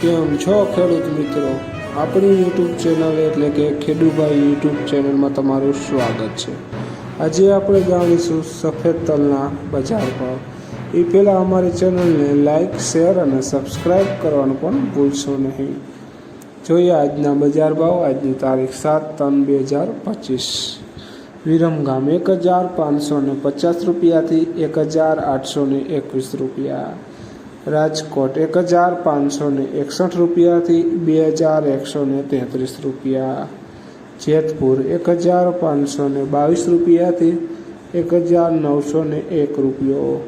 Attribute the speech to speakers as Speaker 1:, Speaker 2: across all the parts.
Speaker 1: કેમ છો ખેડૂત મિત્રો? આપણી યુટ્યુબ ચેનલ એટલે કે ખેડૂભાઈ યુટ્યુબ ચેનલમાં તમારું સ્વાગત છે. આજે આપણે જાણીશું સફેદ તલના બજાર ભાવ. એ પહેલાં અમારી ચેનલને લાઇક શેર અને સબસ્ક્રાઈબ કરવાનું પણ ભૂલશો નહીં. જોઈએ આજના બજાર ભાવ. આજની તારીખ સાત ત્રણ બે હજાર પચીસ. વિરમગામ એક હજાર પાંચસો ને પચાસ રૂપિયાથી એક હજાર આઠસો એકવીસ રૂપિયા. રાજકોટ એક હજાર પાંચસો ને એકસઠ રૂપિયાથી બે હજાર એકસો ને તેત્રીસ રૂપિયા. જેતપુર એક હજાર પાંચસો ને બાવીસ રૂપિયાથી એક હજાર નવસો ને એક રૂપિયો.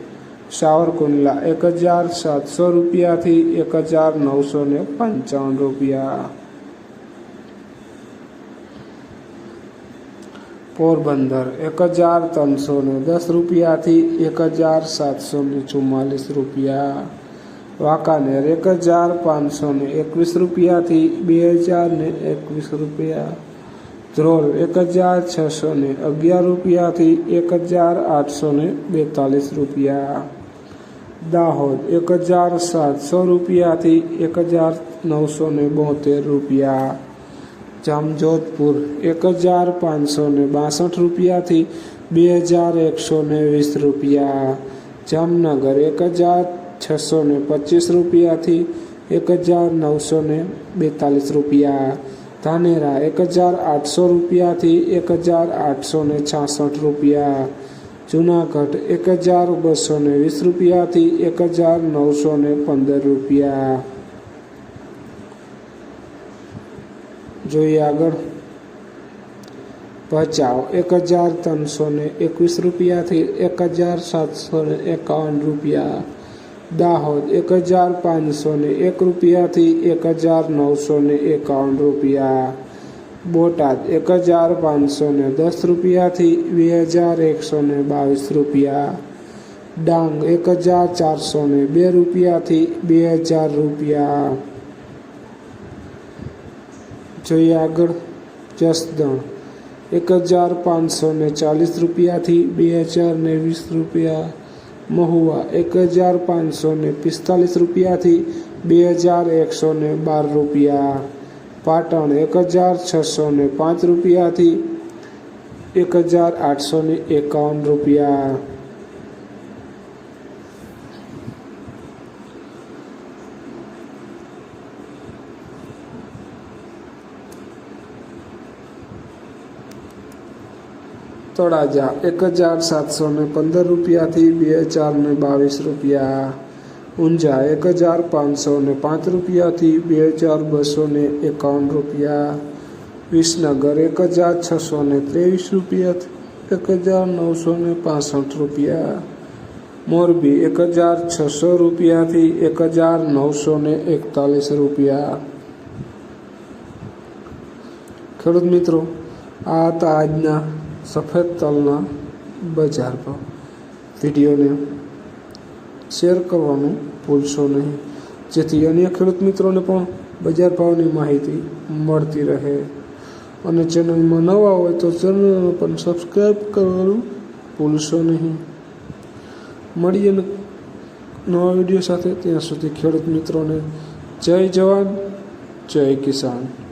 Speaker 1: સાવરકુંડલા એક હજાર સાતસો રૂપિયાથી એક હજાર નવસો ને પંચાવન રૂપિયા. પોરબંદર એક હજાર ત્રણસો ને દસ રૂપિયાથી એક હજાર સાતસો ને ચુમ્માલીસ રૂપિયા. વાંકાનેર એક હજાર પાંચસો ને એકવીસ રૂપિયાથી બે હજાર ને એકવીસ રૂપિયા. ધ્રોલ એક હજાર છસો ને અગિયાર રૂપિયાથી એક હજાર આઠસો ને બેતાલીસ રૂપિયા. દાહોદ એક હજાર સાતસો રૂપિયાથી એક હજાર નવસો ને બોતેર રૂપિયા. જામજોધપુર એક હજાર પાંચસો ને બાસઠ રૂપિયાથી બે હજાર એકસો ને વીસ રૂપિયા. જામનગર એક હજાર છસો ને પચીસ રૂપિયાથી એક હજાર નવસો ને બેતાલીસ રૂપિયા ધાનેરા એક હજાર આઠસો રૂપિયાથી એક હજાર આઠસો ને છાસઠ રૂપિયા જુનાગઢ એક હજાર બસો ને વીસ રૂપિયાથી એક હજાર નવસો ને પંદર રૂપિયા જોઈએ આગળ ભચાઉ એક હજાર ત્રણસો ને એકવીસ રૂપિયાથી એક હજાર સાતસો ને એકાવન રૂપિયા દાહોદ એક હજાર પાંચસો ને એક રૂપિયાથી એક હજાર નવસો ને એકાવન રૂપિયા. બોટાદ એક હજાર પાંચસો ને દસ રૂપિયાથી બે હજાર એકસો ને બાવીસ રૂપિયા. ડાંગ એક હજાર ચારસો ને બે રૂપિયાથી બે હજાર રૂપિયા. જોઈએ આગળ જસદણ એક હજાર પાંચસો ને ચાલીસ રૂપિયાથી બે હજાર ને વીસ રૂપિયા. મહુવા એક હજાર પાંચસો ને પિસ્તાલીસ રૂપિયાથી બે હજાર એકસો ને બાર રૂપિયા. પાટણ એક હજાર છસો ને પાંચ રૂપિયાથી એક હજાર આઠસો ને એકાવન રૂપિયા. તળાજા એક હજાર સાતસો ને પંદર રૂપિયાથી બે હજાર ને બાવીસ રૂપિયા. ઊંઝા એક હજાર પાંચસો ને પાંચ રૂપિયાથી બે હજાર બસો ને એકાવન રૂપિયા. વિસનગર એક હજાર છસો ને ત્રેવીસ રૂપિયાથી એક હજાર નવસો ને પાસઠ રૂપિયા. મોરબી એક હજાર છસો રૂપિયાથી એક હજાર નવસો ને એકતાલીસ રૂપિયા. ખેડૂત મિત્રો, આ હતા આજના સફેદ તલના બજાર ભાવ વિડીયોને શેર કરવાનું ભૂલશો નહીં. જેથી અન્ય ખેડૂત મિત્રોને પણ બજાર ભાવની માહિતી મળતી રહે. અને ચેનલમાં નવા હોય તો ચેનલને પણ સબસ્ક્રાઈબ કરવાનું ભૂલશો નહીં. મળીએ નવા વીડિયો સાથે. ત્યાં સુધી ખેડૂત મિત્રોને જય જવાન, જય કિસાન.